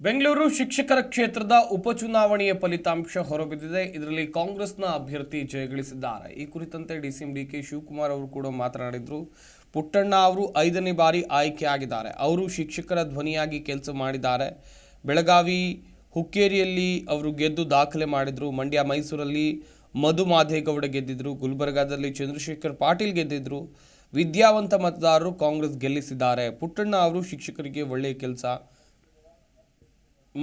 ಬೆಂಗಳೂರು ಶಿಕ್ಷಕರ ಕ್ಷೇತ್ರದ ಉಪಚುನಾವಣೆಯ ಫಲಿತಾಂಶ ಹೊರಬಿದ್ದಿದೆ. ಇದರಲ್ಲಿ ಕಾಂಗ್ರೆಸ್ನ ಅಭ್ಯರ್ಥಿ ಜಯಗಳಿಸಿದ್ದಾರೆ. ಈ ಕುರಿತಂತೆ ಡಿಸಿಎಂ ಡಿಕೆ ಶಿವಕುಮಾರ್ ಅವರು ಕೂಡ ಮಾತನಾಡಿದರು. ಪುಟ್ಟಣ್ಣ ಅವರು ಐದನೇ ಬಾರಿ ಆಯ್ಕೆಯಾಗಿದ್ದಾರೆ. ಅವರು ಶಿಕ್ಷಕರ ಧ್ವನಿಯಾಗಿ ಕೆಲಸ ಮಾಡಿದ್ದಾರೆ. ಬೆಳಗಾವಿ, ಹುಕ್ಕೇರಿಯಲ್ಲಿ ಅವರು ಗೆದ್ದು ದಾಖಲೆ ಮಾಡಿದರು. ಮಂಡ್ಯ, ಮೈಸೂರಲ್ಲಿ ಮಧು ಮಾದೇಗೌಡ ಗೆದ್ದಿದ್ರು. ಗುಲ್ಬರ್ಗಾದಲ್ಲಿ ಚಂದ್ರಶೇಖರ್ ಪಾಟೀಲ್ ಗೆದ್ದಿದ್ರು. ವಿದ್ಯಾವಂತ ಮತದಾರರು ಕಾಂಗ್ರೆಸ್ ಗೆಲ್ಲಿಸಿದ್ದಾರೆ. ಪುಟ್ಟಣ್ಣ ಅವರು ಶಿಕ್ಷಕರಿಗೆ ಒಳ್ಳೆಯ ಕೆಲಸ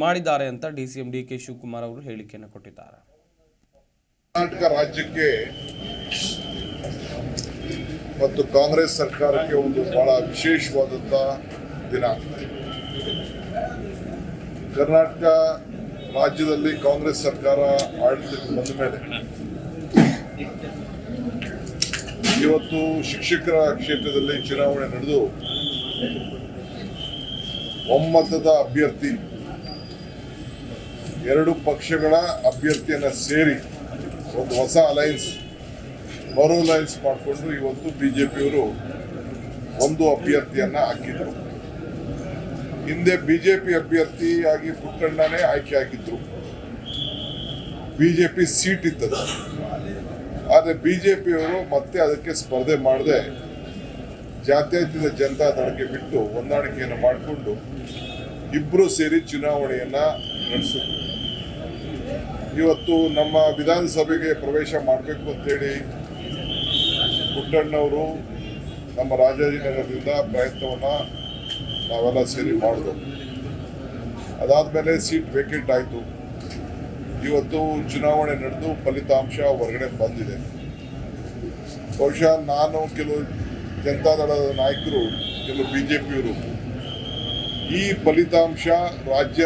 ಮಾಡಿದ್ದಾರೆ ಅಂತ D C M D K Shivakumar ಅವರು ಹೇಳಿಕೆಯನ್ನು ಕೊಟ್ಟಿದ್ದಾರೆ. ಕರ್ನಾಟಕ ರಾಜ್ಯಕ್ಕೆ ಮತ್ತು ಕಾಂಗ್ರೆಸ್ ಸರ್ಕಾರಕ್ಕೆ ಒಂದು ಬಹಳ ವಿಶೇಷವಾದಂಥ ದಿನ. ಕರ್ನಾಟಕ ರಾಜ್ಯದಲ್ಲಿ ಕಾಂಗ್ರೆಸ್ ಸರ್ಕಾರ ಆಡಳಿತಕ್ಕೆ ಬಂದ ಮೇಲೆ ಇವತ್ತು ಶಿಕ್ಷಕರ ಕ್ಷೇತ್ರದಲ್ಲಿ ಚುನಾವಣೆ ನಡೆದು ಒಮ್ಮತದ ಅಭ್ಯರ್ಥಿ ಎರಡು ಪಕ್ಷಗಳ ಅಭ್ಯರ್ಥಿಯನ್ನು ಸೇರಿ ಒಂದು ಹೊಸ ಅಲೈನ್ಸ್ ಮರು ಅಲೈನ್ಸ್ ಮಾಡಿಕೊಂಡು ಇವತ್ತು ಬಿ ಜೆ ಪಿಯವರು ಒಂದು ಅಭ್ಯರ್ಥಿಯನ್ನು ಹಾಕಿದರು. ಹಿಂದೆ ಬಿ ಜೆ ಪಿ ಅಭ್ಯರ್ಥಿಯಾಗಿ ಪುಟ್ಟಣ್ಣನೇ ಆಯ್ಕೆ ಆಗಿದ್ರು. ಪಿ ಸೀಟ್ ಇದ್ದದ್ದು. ಆದರೆ ಬಿ ಜೆ ಪಿಯವರು ಮತ್ತೆ ಅದಕ್ಕೆ ಸ್ಪರ್ಧೆ ಮಾಡದೆ ಜಾತ್ಯತೀತ ಜನತಾ ದಳಕ್ಕೆ ಬಿಟ್ಟು ಹೊಂದಾಣಿಕೆಯನ್ನು ಮಾಡಿಕೊಂಡು ಇಬ್ಬರು ಸೇರಿ ಚುನಾವಣೆಯನ್ನು ನಡೆಸಿದ್ರು. ಇವತ್ತು ನಮ್ಮ ವಿಧಾನಸಭೆಗೆ ಪ್ರವೇಶ ಮಾಡಬೇಕು ಅಂತೇಳಿ ಪುಟ್ಟಣ್ಣವರು ನಮ್ಮ ರಾಜಾಜಿನಗರದಿಂದ ಪ್ರಯತ್ನವನ್ನು ನಾವೆಲ್ಲ ಸೇರಿ ಮಾಡಿದ್ರು ಅದಾದ್ಮೇಲೆ ಸೀಟ್ ವೇಕೆಂಟ್ ಆಯಿತು. ಇವತ್ತು ಚುನಾವಣೆ ನಡೆದು ಫಲಿತಾಂಶ ಹೊರಗಡೆ ಬಂದಿದೆ. ಬಹುಶಃ ನಾನು ಕೆಲವು ಜನತಾದಳದ ನಾಯಕರು, ಕೆಲವು ಬಿ ಜೆ ಪಿಯವರು ಈ ಫಲಿತಾಂಶ ರಾಜ್ಯ